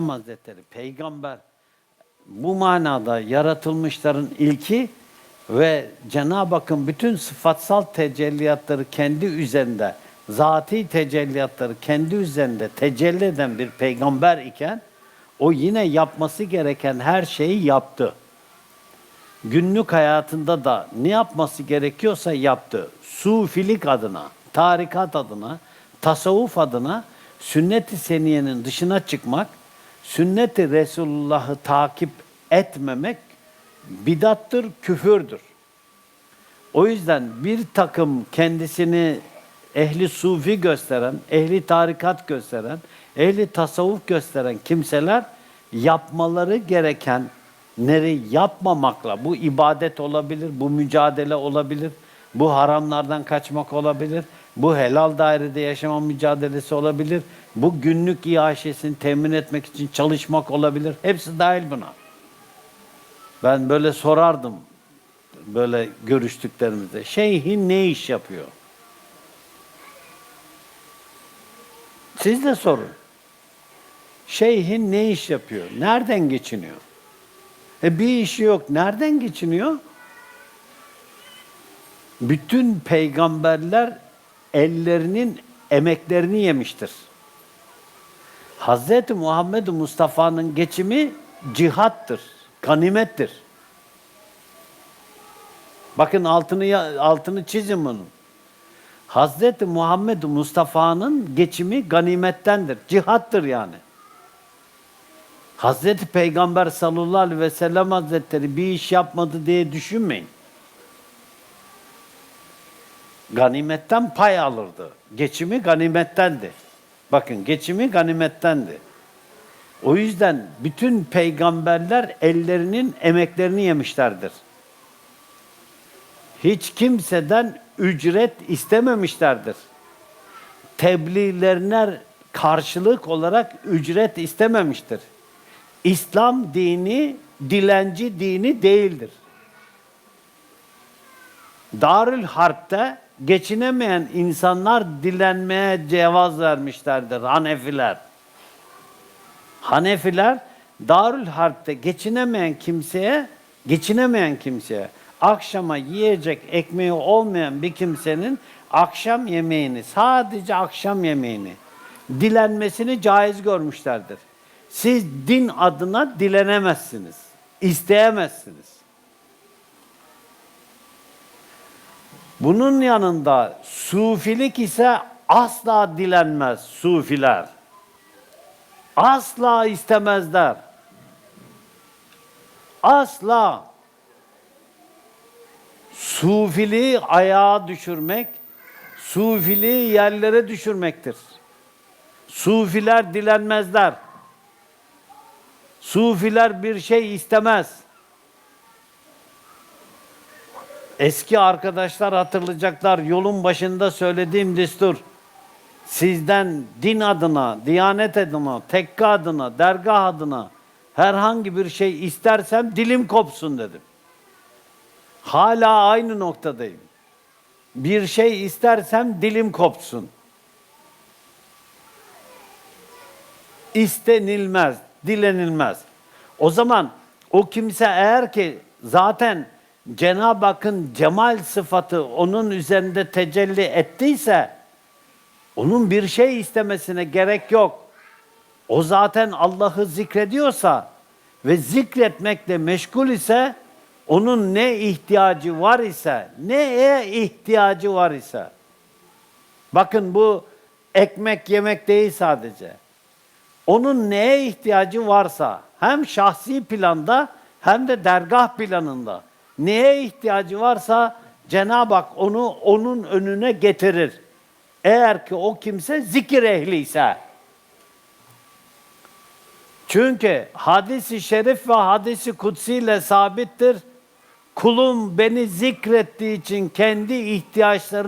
Hazretleri peygamber bu manada yaratılmışların ilki ve Cenab-ı Hakk'ın bütün sıfatsal tecelliyatları kendi üzerinde, zati tecelliyatları kendi üzerinde tecelli eden bir peygamber iken o yine yapması gereken her şeyi yaptı. Günlük hayatında da ne yapması gerekiyorsa yaptı. Sufilik adına, tarikat adına, tasavvuf adına sünnet-i seniyenin dışına çıkmak, sünnet-i Resulullah'ı takip etmemek bidattır, küfürdür. O yüzden bir takım kendisini ehli sufi gösteren, ehli tarikat gösteren, ehli tasavvuf gösteren kimseler yapmaları gerekenleri yapmamakla, bu ibadet olabilir, bu mücadele olabilir, bu haramlardan kaçmak olabilir, bu helal dairede yaşama mücadelesi olabilir, bu günlük iaşesini temin etmek için çalışmak olabilir. Hepsi dahil buna. Ben böyle sorardım böyle görüştüklerimizde. Şeyhin ne iş yapıyor? Siz de sorun. Şeyhin ne iş yapıyor? Nereden geçiniyor? E bir işi yok. Nereden geçiniyor? Bütün peygamberler ellerinin emeklerini yemiştir. Hazreti Muhammed Mustafa'nın geçimi cihattır, ganimettir. Bakın altını altını çizin bunun. Hazreti Muhammed Mustafa'nın geçimi ganimettendir, cihattır yani. Hazreti Peygamber sallallahu aleyhi ve sellem Hazretleri bir iş yapmadı diye düşünmeyin. Ganimetten pay alırdı. Geçimi ganimettendi. Bakın geçimi ganimettendi. O yüzden bütün peygamberler ellerinin emeklerini yemişlerdir. Hiç kimseden ücret istememişlerdir. Tebliğlerine karşılık olarak ücret istememiştir. İslam dini dilenci dini değildir. Darül Harp'te geçinemeyen insanlar dilenmeye cevaz vermişlerdir Hanefiler. Hanefiler Darül Harp'te geçinemeyen kimseye, geçinemeyen kimseye akşama yiyecek ekmeği olmayan bir kimsenin akşam yemeğini, sadece akşam yemeğini dilenmesini caiz görmüşlerdir. Siz din adına dilenemezsiniz, isteyemezsiniz. Bunun yanında sufilik ise asla dilenmez sufiler. Asla istemezler. Asla. Sufiliği ayağa düşürmek, sufiliği yerlere düşürmektir. Sufiler dilenmezler. Sufiler bir şey istemez. Eski arkadaşlar hatırlayacaklar yolun başında söylediğim destur. Sizden din adına, diyanet adına, tekke adına, dergah adına herhangi bir şey istersem dilim kopsun dedim. Hala aynı noktadayım. Bir şey istersem dilim kopsun. İstenilmez, dilenilmez. O zaman o kimse eğer ki zaten Cenab-ı Hakk'ın cemal sıfatı onun üzerinde tecelli ettiyse onun bir şey istemesine gerek yok. O zaten Allah'ı zikrediyorsa ve zikretmekle meşgul ise onun ne ihtiyacı var ise, neye ihtiyacı var ise. Bakın bu ekmek yemek değil sadece. Onun neye ihtiyacı varsa hem şahsi planda hem de dergah planında neye ihtiyacı varsa Cenab-ı Hak onu onun önüne getirir. Eğer ki o kimse zikir ehliyse. Çünkü hadisi şerif ve hadisi kutsi ile sabittir. Kulum beni zikrettiği için kendi ihtiyaçlarını